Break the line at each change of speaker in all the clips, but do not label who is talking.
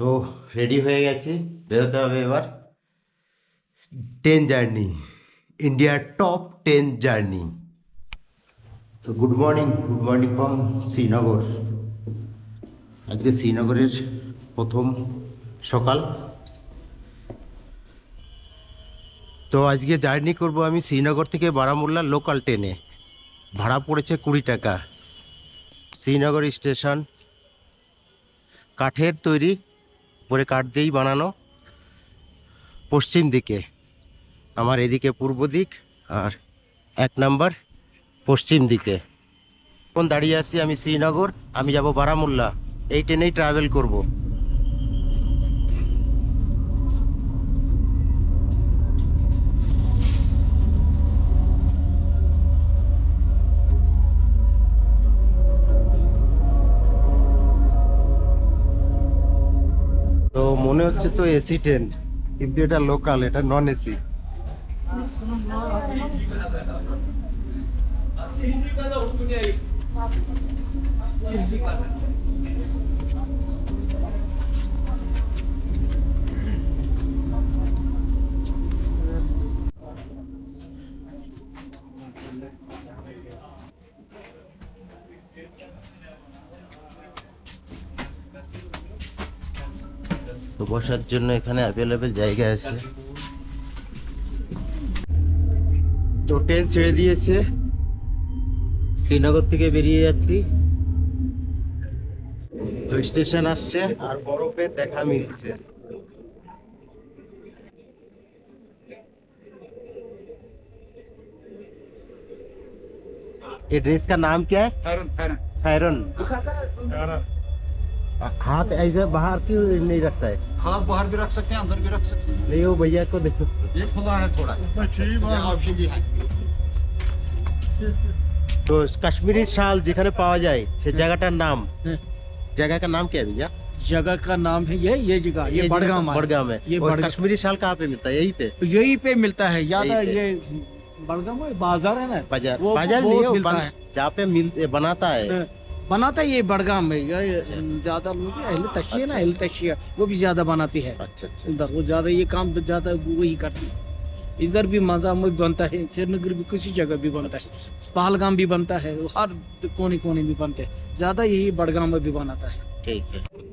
তো রেডি হয়ে গেছি। বেরোতে হবে এবার। ট্রেন জার্নি ইন্ডিয়ার টপ টেন জার্নি তো good morning good morning from Srinagar আজকে শ্রীনগরের প্রথম সকাল। তো আজকে জার্নি করব আমি শ্রীনগর থেকে বারামুল্লা লোকাল ট্রেনে ভাড়া পড়েছে কুড়ি টাকা। শ্রীনগর স্টেশন কাঠের তৈরি পরে কাঠ দিয়েই বানানো। পশ্চিম দিকে, আমার এদিকে পূর্ব দিক আর এক নাম্বার পশ্চিম দিকে। এখন দাঁড়িয়ে আছি আমি শ্রীনগর, আমি যাব বারামুল্লা। এই ট্রেনেই ট্রাভেল করব। মনে হচ্ছে তো এসি ট্রেন কিন্তু এটা লোকাল এটা নন এসি তো বসার জন্য এখানে অ্যাভেলেবেল জায়গা আছে তো ট্রেন ছেড়ে দিয়েছে শ্রীনগর থেকে বেরিয়ে যাচ্ছি তো স্টেশন আসছে আর বরফের দেখা মিলছে ये ड्रेस का नाम क्या है
फैरन फैरन
फैरन हाथ ऐसे बाहर क्यों नहीं रखता है
हाथ बाहर भी रख सकते हैं अंदर भी रख सकते हैं
नहीं वो भैया को देखो
ये खुला है थोड़ा ये ऑप्शन ये है
তো কাশ্মীরি শাল যেখানে পাওয়া যায় সে জায়গাটার নাম জায়গা का नाम क्या है भैया
जगह का नाम है ये ये जगह ये
जगह
बड़गाम है।
बड़गाम है
ये
और
बड़गाम
कश्मीरी शाल कहाँ पे मिलता है यहीं पे
यही पे मिलता है ज्यादा
यही पे।
ये बड़गाम में बाजार है ना
बाजार
वो
बाजार
बहुत
नहीं है वो
मिलता
बन-
है
जहाँ पे मिल बनाता है
बनाता है ये बड़गाम में ये ज़्यादा लोग अहल तशिया ना अहल तशिया वो भी ज़्यादा बनाती है।
अच्छा अच्छा
वो ज़्यादा ये काम ज़्यादा वही करती है। इधर भी मज़ा में बनता है श्रीनगर भी किसी जगह भी बनता है। पहलगाम भी बनता है हर कोने कोने भी बनते हैं। ज़्यादा यही बड़गाम में भी बनाता है।
ठीक हाँ।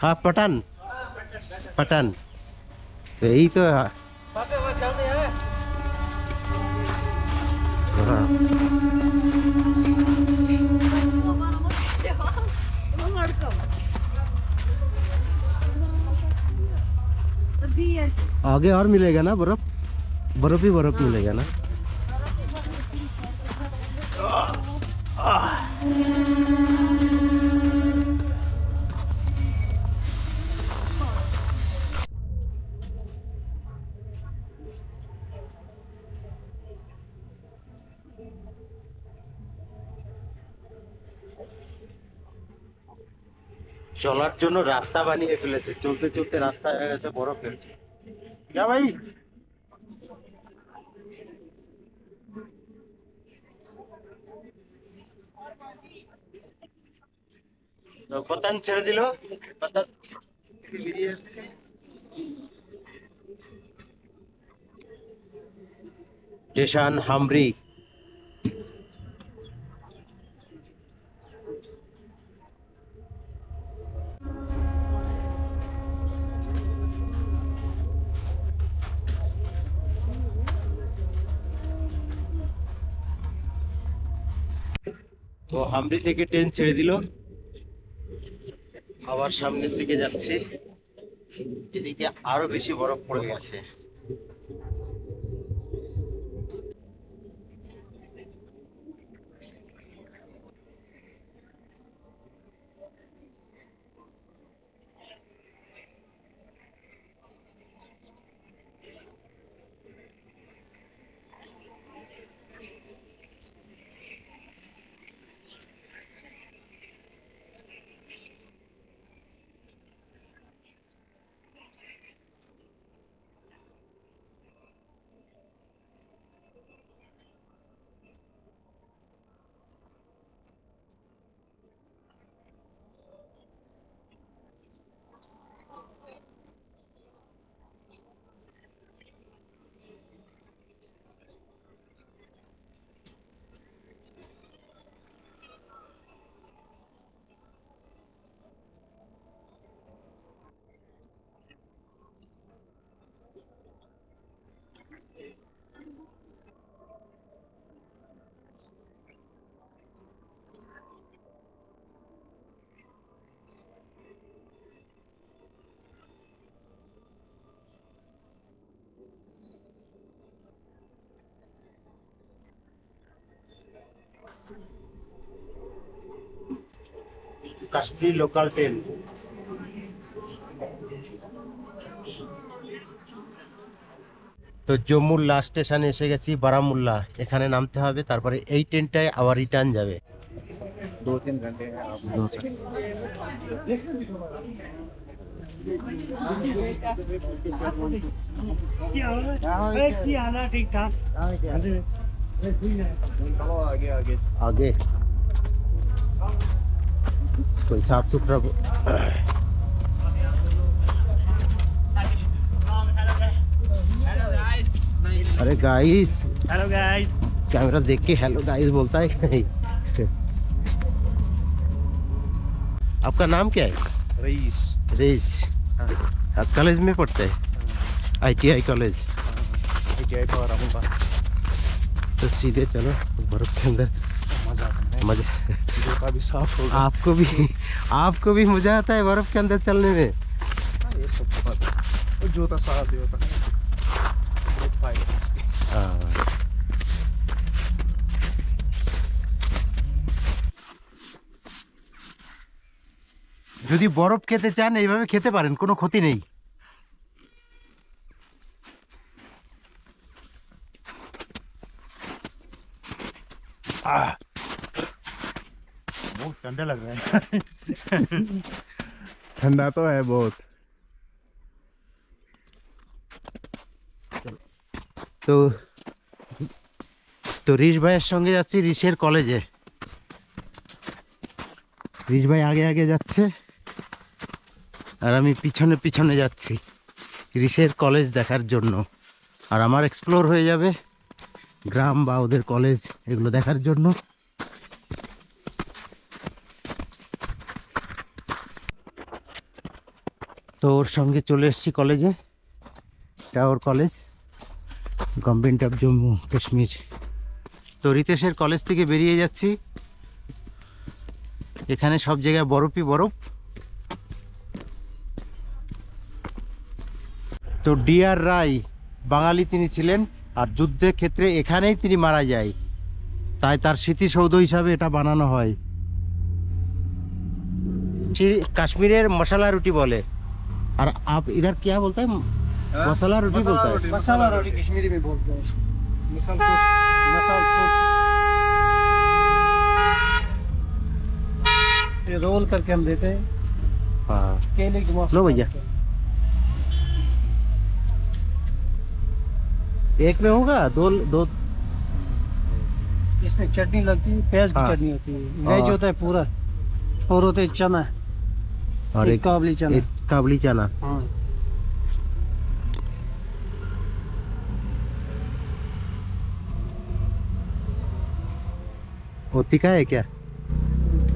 हाँ पटन। पटन। तो यही तो है। हाँ। आगे और मिलेगा ना बर्फ़? बर्फ़ ही बर्फ़ मिलेगा ना। চলার জন্য রাস্তা বানিয়ে ফেলেছে। চলতে চলতে রাস্তা হয়ে গেছে বরফের যা ভাই। তো ছেড়ে দিল। স্টেশন হামরি। তো হামরি থেকে ট্রেন ছেড়ে দিল। আবার সামনের দিকে যাচ্ছে। এদিকে আরও বেশি বরফ পড়ে গেছে। কাশ্মীর লোকাল ট্রেন তো জম্মুর লাস্ট স্টেশনে এসে গেছি বারামুল্লা এখানে নামতে হবে তারপরে এই ট্রেনটায় আবার রিটার্ন যাবে। আগে। कोई साफ़ सुथरा अरे गाइस
हेलो गाइस
कैमरा देख के हेलो गाइस बोलता है कहीं आपका नाम क्या है?
रईस।
रेस आप कॉलेज में पढ़ते हैं? आईटीआई कॉलेज
जय बारामूला
तो सीधे चलो बर्फ़ के अंदर।
मज़ा आता है।
मज़ा।
भी साफ़ होगा।
आपको भी। आपको भी मजा आता है बर्फ के अंदर चलने में
हाँ, ये सब तो पता है और जूता साफ भी होता है बहुत फायदा है इसके
हाँ। যদি বরফ খেতে চান এইভাবে খেতে পারেন কোনো ক্ষতি নেই
बहुत ठंडा लग रहा है ठंडा तो है बहुत
তো তো রিশ ভাইয়ের সঙ্গে যাচ্ছি রিশের কলেজে রিশ ভাই আগে আগে যাচ্ছে আর আমি পিছনে পিছনে যাচ্ছি রিশের কলেজ দেখার জন্য আর আমার এক্সপ্লোর হয়ে যাবে গ্রাম বা ওদের কলেজ এগুলো দেখার জন্য তো ওর সঙ্গে চলে এসেছি কলেজে এটা ওর college government of Jammu Kashmir তো রিতেশের কলেজ থেকে বেরিয়ে যাচ্ছি। এখানে সব জায়গায় বরফই বরফ। তো ডিআর রায়, বাঙালি তিনি ছিলেন আর যুদ্ধের ক্ষেত্রে এখানেই তিনি মারা যায়। তাই তার স্মৃতিসৌধ হিসাবে এটা বানানো হয়। কাশ্মীরের মশলা রুটি বলে। और आप इधर क्या बोलते हैं? हाँ? मसाला रोटी बोलते हैं।
मसाला रोटी कश्मीरी में बोलते हैं मसाला मसाला ये रोल करके हम देते हैं।
हाँ। लो भैया। एक में होगा? दो दो
इसमें चटनी लगती है प्याज की
हाँ।
चटनी होती है। वेज होता है पूरा। और होते चना।
और
एक काबली चना।
काबली चना
हाँ।
वो तीखा है क्या?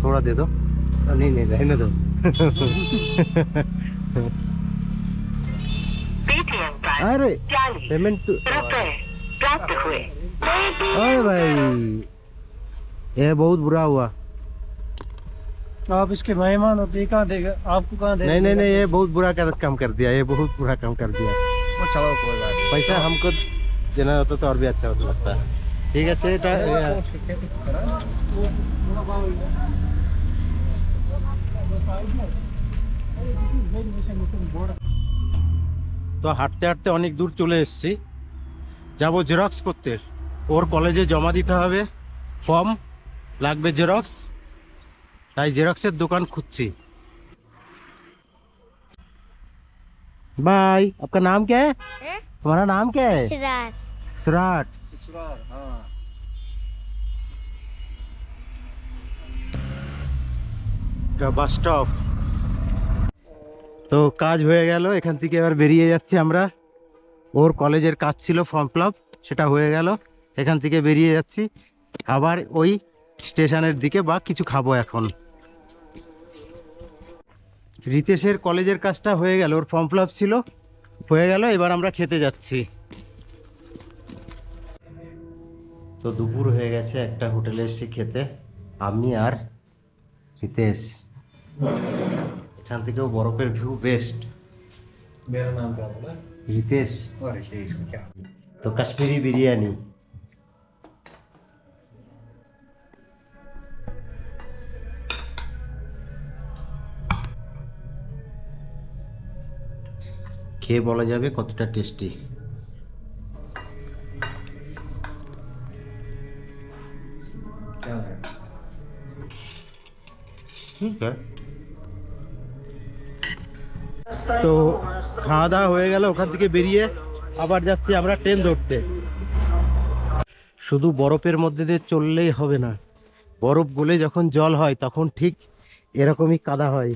थोड़ा दे दो। नहीं नहीं रहने दो। अरे पेमेंट तो
हुए।
ओए भाई ये बहुत बुरा हुआ।
आप इसके मेहमान होते ये कहाँ देगा आपको कहाँ देगा
नहीं नहीं नहीं ये बहुत बुरा कर- काम कर दिया ये बहुत बुरा काम कर दिया
वो चलो कोई बात नहीं
पैसा हमको देना होता तो और भी अच्छा होता लगता है ঠিক আছে এটা তো হাঁটতে হাঁটতে অনেক দূর চলে এসেছি যাব জেরক্স করতে ওর কলেজে জমা দিতে হবে ফর্ম লাগবে জেরক্স তাই জেরক্সের দোকান খুঁজছি बाय आपका नाम क्या है
हैं?
तुम्हारा नाम क्या है
सिरार
सुराट
हाँ
বাস স্টপ তো কাজ হয়ে গেল এখান থেকে এবার বেরিয়ে যাচ্ছি আমরা ওর কলেজের কাজ ছিল ফর্ম ফিল সেটা হয়ে গেল এখান থেকে বেরিয়ে যাচ্ছি আবার ওই স্টেশনের দিকে বা কিছু খাবো এখন রিতেশের কলেজের কাজটা হয়ে গেল ওর ফর্ম ফিল ছিল হয়ে গেল এবার আমরা খেতে যাচ্ছি। তো দুপুর হয়ে গেছে একটা হোটেলে এসেছি খেতে। আমি আর রিতেশ। এখান থেকেও বরফের ভিউ বেস্ট রিতেশ। তো কাশ্মীরি বিরিয়ানি। খেয়ে বলা যাবে কতটা টেস্টি। ঠিক আছে তো খাওয়া দাওয়া হয়ে গেল, ওখান থেকে বেরিয়ে আবার যাচ্ছি আমরা ট্রেন ধরতে। শুধু বরফের মধ্যে দিয়ে চললেই হবে না, বরফ গলে যখন জল হয় তখন ঠিক এরকমই কাদা হয়।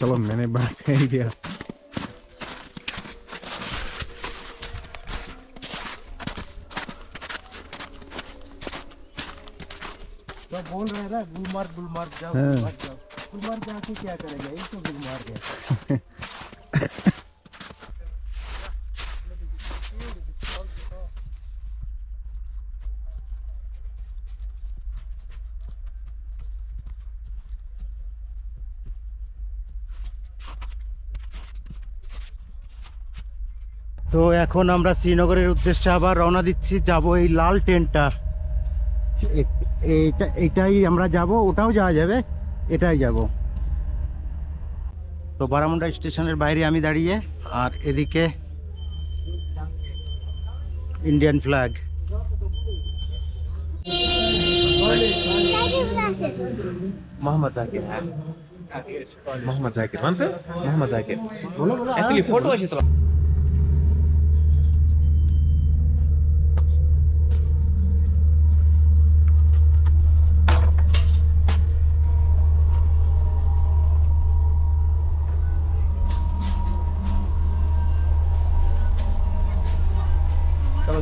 चलो मैंने बात कह दिया।
तो बोल रहे ना गुलमार्ग गुलमार्ग जाओ
हाँ।
गुलमार्ग जाओ। गुलमार्ग जाके क्या करेगा? एक तो गुलमार्ग है। তো এখন আমরা শ্রীনগরের উদ্দেশ্যে আবার রওনা দিচ্ছি যাব এই লাল ট্রেনটা। এটাই আমরা যাব ওটাও যাওয়া যাবে এটাই যাব। তো বারামুন্ডা স্টেশনের বাইরে আমি দাঁড়িয়ে আর এদিকে ইন্ডিয়ান ফ্ল্যাগ।
মোহাম্মদ জাকির হ্যাঁ। মোহাম্মদ জাকির মোহাম্মদ জাকির। বলো ফটো আছে তো।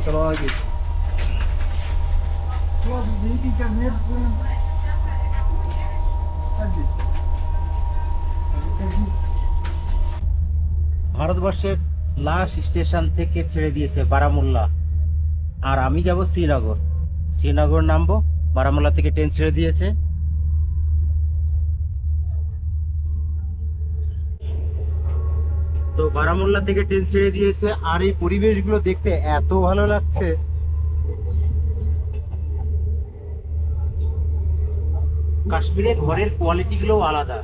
চলো আর কি
ভারতবর্ষের লাস্ট স্টেশন থেকে ছেড়ে দিয়েছে বারামুল্লা। আর আমি যাব শ্রীনগর। শ্রীনগর নামবো, বারামুল্লা থেকে ট্রেন ছেড়ে দিয়েছে। তো বারামুল্লা থেকে ট্রেন ছেড়ে দিয়েছে। আর এই পরিবেশগুলো দেখতে এত ভালো লাগছে। কাশ্মীরে ঘরের কোয়ালিটি গুলো আলাদা।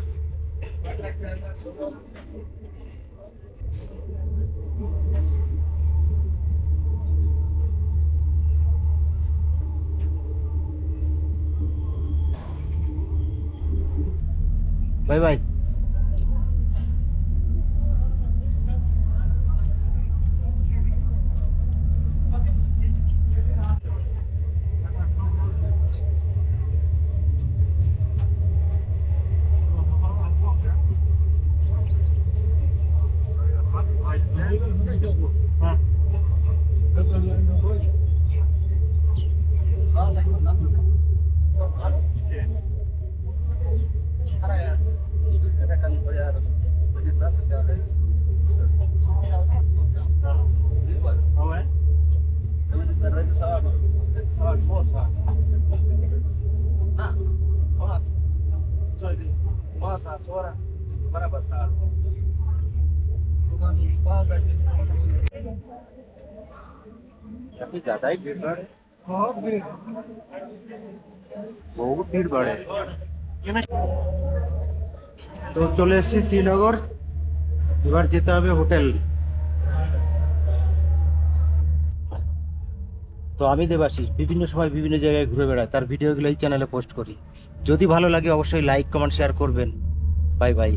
Bye bye. अभी ज्यादा ही भीड़ भाड़ है बहुत भीड़ भाड़ है তো চলে এসেছি শ্রীনগর এবার যেতে হবে হোটেল তো আমি দেবাশিস বিভিন্ন সময় বিভিন্ন জায়গায় ঘুরে বেড়াই তার ভিডিওগুলো এই চ্যানেলে পোস্ট করি যদি ভালো লাগে অবশ্যই লাইক কমেন্ট শেয়ার করবেন বাই বাই